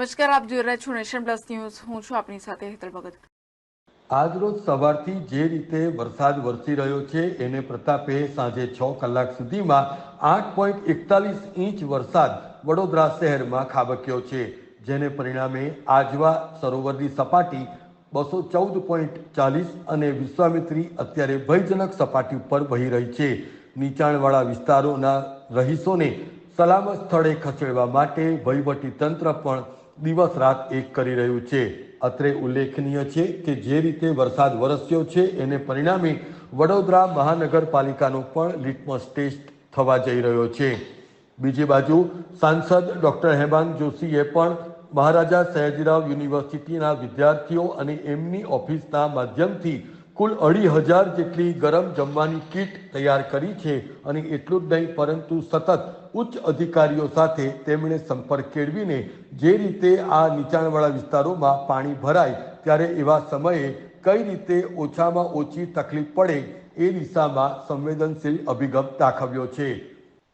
નમસ્કાર, આપ જોઈ રહ્યા છો નેશન પ્લસ ન્યૂઝ. હું છું આપની સાથે હેતલ ભગત. આજરોજ સવારથી જે રીતે વરસાદ વરસી રહ્યો છે, એને પ્રતાપે સાંજે છ કલાક સુધીમાં આઠ પોઈન્ટ એકતાલીસ ઇંચ વરસાદ વડોદરા શહેરમાં ખાબક્યો છે, જેને પરિણામે આજવા સરોવરની સપાટી બસો ચૌદ પોઈન્ટ ચાલીસ અને વિશ્વામિત્રી અત્યારે ભયજનક સપાટી ઉપર વહી રહી છે. નીચાણવાળા વિસ્તારોના રહીશોને સલામત સ્થળે ખસેડવા માટે વહીવટી તંત્ર પણ દિવસ રાત એક કરી રહ્યું છે. અત્રે ઉલ્લેખનીય છે કે જે રીતે વરસાદ વરસ્યો છે, એને પરિણામે વડોદરા મહાનગરપાલિકાનો પણ લિટમસ ટેસ્ટ થવા જઈ રહ્યો છે. બીજી બાજુ, સાંસદ ડોક્ટર હેમાંગ જોશીએ પણ મહારાજા સયાજીરાવ યુનિવર્સિટીના વિદ્યાર્થીઓ અને એમની ઓફિસના માધ્યમથી કુલ અઢી હજાર જેટલી ગરમ જમવાની કીટ તૈયાર કરી છે અને એટલું જ નહીં, પરંતુ સતત ઉચ્ચ અધિકારીઓ સાથે તેમણે સંપર્ક કેળવીને જે રીતે આ નીચાણવાળા વિસ્તારોમાં પાણી ભરાય ત્યારે એવા સમયે કઈ રીતે ઓછામાં ઓછી તકલીફ પડે એ દિશામાં સંવેદનશીલ અભિગમ દાખવ્યો છે.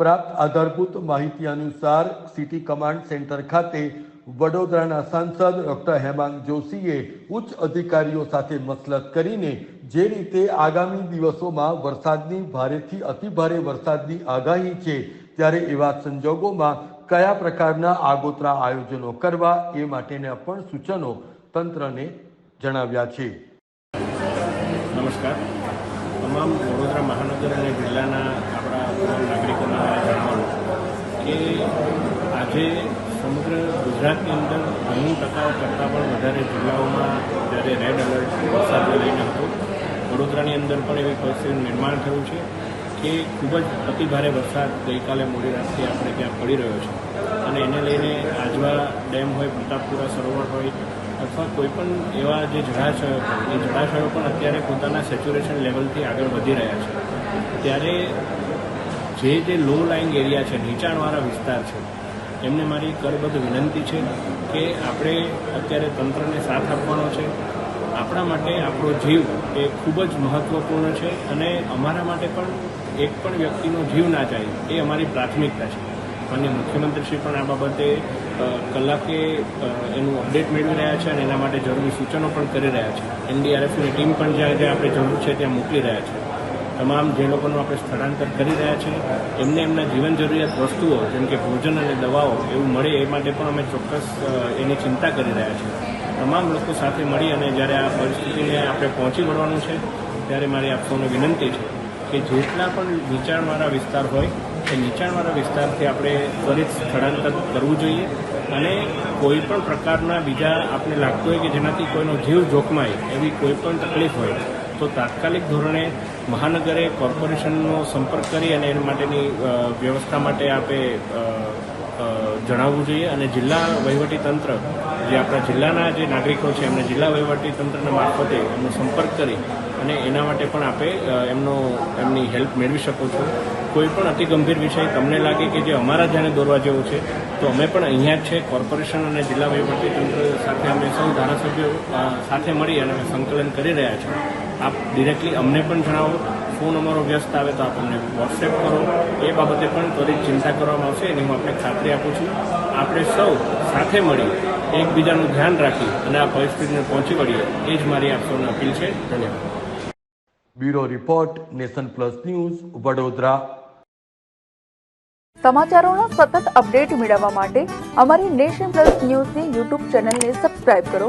પ્રાપ્ત આધારભૂત માહિતી અનુસાર સિટી કમાન્ડ સેન્ટર ખાતે વડોદરાના સાંસદ ડોક્ટર હેમાંગ જોશીએ ઉચ્ચ અધિકારીઓ સાથે મસલત કરીને જે રીતે આગામી દિવસોમાં વરસાદની ભારેથી અતિભારે વરસાદની આગાહી છે, ત્યારે એવા સંજોગોમાં કયા પ્રકારના આગોતરા આયોજનો કરવા એ માટેના પણ સૂચનો તંત્રને જણાવ્યા છે. નમસ્કાર. તમામ વડોદરા મહાનગર અને જિલ્લાના આપણા નાગરિકોને જણાવવાનું કે આજે સમગ્ર ગુજરાતની અંદર ઘણી ટકા કરતાં પણ વધારે જિલ્લાઓમાં જ્યારે રેડ એલર્ટ વરસાદને લઈને હતું. વડોદરાની અંદર પણ એવી પરિસ્થિતિનું નિર્માણ થયું છે કે ખૂબ જ અતિભારે વરસાદ ગઈકાલે મોડી રાતથી આપણે ત્યાં પડી રહ્યો છે. અને એને લઈને આજવા ડેમ હોય, પ્રતાપપુરા સરોવર હોય અથવા કોઈપણ એવા જે જળાશયો એ જળાશયો પણ અત્યારે પોતાના સેચ્યુરેશન લેવલથી આગળ વધી રહ્યા છે. ત્યારે જે જે લો લાઇંગ એરિયા છે, નીચાણવાળા વિસ્તાર છે એમને મારી કરબદ્ધ વિનંતી છે કે આપણે અત્યારે તંત્રને સાથ આપવાનો છે. આપણા માટે આપણો જીવ એ ખૂબ જ મહત્ત્વપૂર્ણ છે અને અમારા માટે પણ એક પણ વ્યક્તિનો જીવ ના જાય એ અમારી પ્રાથમિકતા છે. માન્ય મુખ્યમંત્રીશ્રી પણ આ બાબતે કલાકે એનું અપડેટ મેળવી રહ્યા છે અને એના માટે જરૂરી સૂચનો પણ કરી રહ્યા છે. એનડીઆરએફની ટીમ પણ જ્યાં જ્યાં આપણે જરૂર છે ત્યાં મોકલી રહ્યા છે. તમામ જે લોકોનું આપણે સ્થળાંતર કરી રહ્યા છીએ, એમને એમના જીવન જરૂરિયાત વસ્તુઓ, જેમ કે ભોજન અને દવાઓ એવું મળે એ માટે પણ અમે ચોક્કસ એની ચિંતા કરી રહ્યા છીએ. તમામ લોકો સાથે મળી અને જ્યારે આ પરિસ્થિતિને આપણે પહોંચી વળવાનું છે, ત્યારે મારી આપ સૌને વિનંતી છે કે જેટલા પણ નીચાણવાળા વિસ્તાર હોય, એ નીચાણવાળા વિસ્તારથી આપણે ત્વરિત સ્થળાંતર કરવું જોઈએ અને કોઈ પણ પ્રકારના બીજા આપણે લાગતું હોય કે જેનાથી કોઈનો જીવ જોખમાય, એવી કોઈ પણ તકલીફ હોય, તો તાત્કાલિક ધોરણે મહાનગરે કોર્પોરેશનનો સંપર્ક કરી અને એના માટેની વ્યવસ્થા માટે આપણે જણાવવું જોઈએ. અને જિલ્લા વહીવટી તંત્ર, જે આપણા જિલ્લાના જે નાગરિકો છે, એમને જિલ્લા વહીવટી તંત્રના મારફતે એમનો સંપર્ક કરી અને એના માટે પણ આપે એમનો, એમની હેલ્પ મેળવી શકો છો. કોઈ પણ અતિ ગંભીર વિષય તમને લાગે કે જે અમારા ધ્યાને દોરવા જેવું છે, તો અમે પણ અહીંયા જ છે. કોર્પોરેશન અને જિલ્લા વહીવટી તંત્ર સાથે અમે સૌ ધારાસભ્યો સાથે મળી અને અમે સંકલન કરી રહ્યા છીએ. આપ ડિરેક્ટલી અમને પણ જણાવો. ફોન અમારો વ્યસ્ત આવે તો આપ અમને વોટ્સએપ કરો. એ બાબતે પણ ત્વરિત ચિંતા કરવામાં આવશે એની હું આપને ખાતરી આપું છું. આપણે સૌ સાથે મળી એકબીજાનું ધ્યાન રાખી અને આ પરિસ્થિતિને પહોંચી વળીએ. એ જ મારી આપ સૌને અપીલ છે. ધન્યવાદ. Bureau report nation plus news Vadodara. સમાચારોનો સતત અપડેટ મેળવવા માટે અમારી નેશન પ્લસ ન્યૂઝની યુટ્યુબ ચેનલને સબસ્ક્રાઇબ કરો.